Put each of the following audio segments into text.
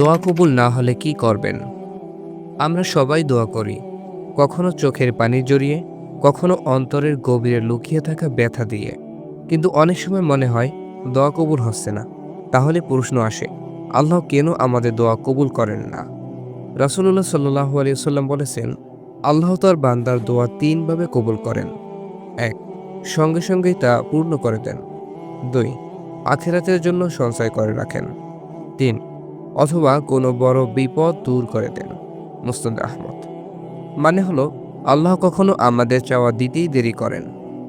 দোয়া কবুল না হলে কি করবেন? আমরা সবাই দোয়া করি, কখনো চোখের পানি জড়িয়ে, কখনো অন্তরের গভীরে লুকিয়ে থাকা ব্যথা দিয়ে। কিন্তু অনেক সময় মনে হয়, দোয়া কবুল হচ্ছে না। তাহলে প্রশ্ন আসে, আল্লাহ কেন আমাদের দোয়া কবুল করেন না? রাসুল্লাহ সাল্লাহ আলিয়াল্লাম বলেছেন, আল্লাহ তার বান্দার দোয়া তিনভাবে কবুল করেন। এক, সঙ্গে সঙ্গেই তা পূর্ণ করে দেন। দুই, আখেরাতের জন্য সঞ্চয় করে রাখেন। তিন অথবা কোনো বড় বিপদ দূর করে দেন মুস্তাদ আহমদ। মানে হলো, আল্লাহ কখনো আমাদের চাওয়া দিতেই দেরি করেন,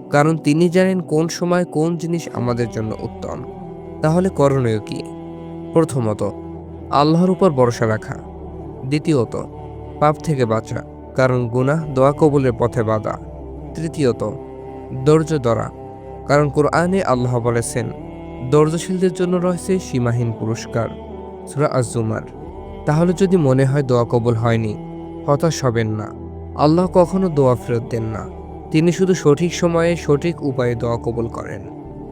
কারণ তিনি জানেন কোন সময় কোন জিনিস আমাদের জন্য উত্তম। তাহলে করণীয় কি? প্রথমত, আল্লাহর উপর ভরসা রাখা। দ্বিতীয়ত, পাপ থেকে বাঁচা, কারণ গুনাহ দোয়া কবুলের পথে বাধা। তৃতীয়ত, ধৈর্য ধরা, কারণ কোরআনে আল্লাহ বলেছেন, ধৈর্যশীলদের জন্য রয়েছে সীমাহীন পুরস্কার। সুরা আজুমার তাহলে যদি মনে হয় দোয়া কবুল হয়নি, হতাশ হবেন না। আল্লাহ কখনো দোয়া ফেরত দেন না। তিনি শুধু সঠিক সময়ে সঠিক উপায়ে দোয়া কবুল করেন।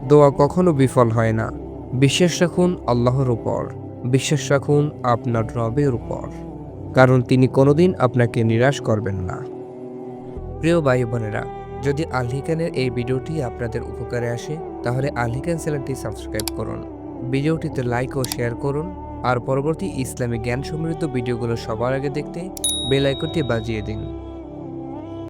দোয়া কখনো বিফল হয় না। বিশ্বাস রাখুন আল্লাহর উপর। বিশ্বাস রাখুন আপনার রবের উপর। কারণ তিনি কোনোদিন আপনাকে নিরাশ করবেন না। প্রিয় ভাই বোনেরা যদি আলহিকানের এই ভিডিওটি আপনাদের উপকারে আসে, তাহলে আলহিকান চ্যানেলটি সাবস্ক্রাইব করুন। ভিডিওটিতে লাইক ও শেয়ার করুন। আর পরবর্তী ইসলামী জ্ঞান সমৃদ্ধ ভিডিওগুলো সবার আগে দেখতে বেল আইকনটি বাজিয়ে দিন।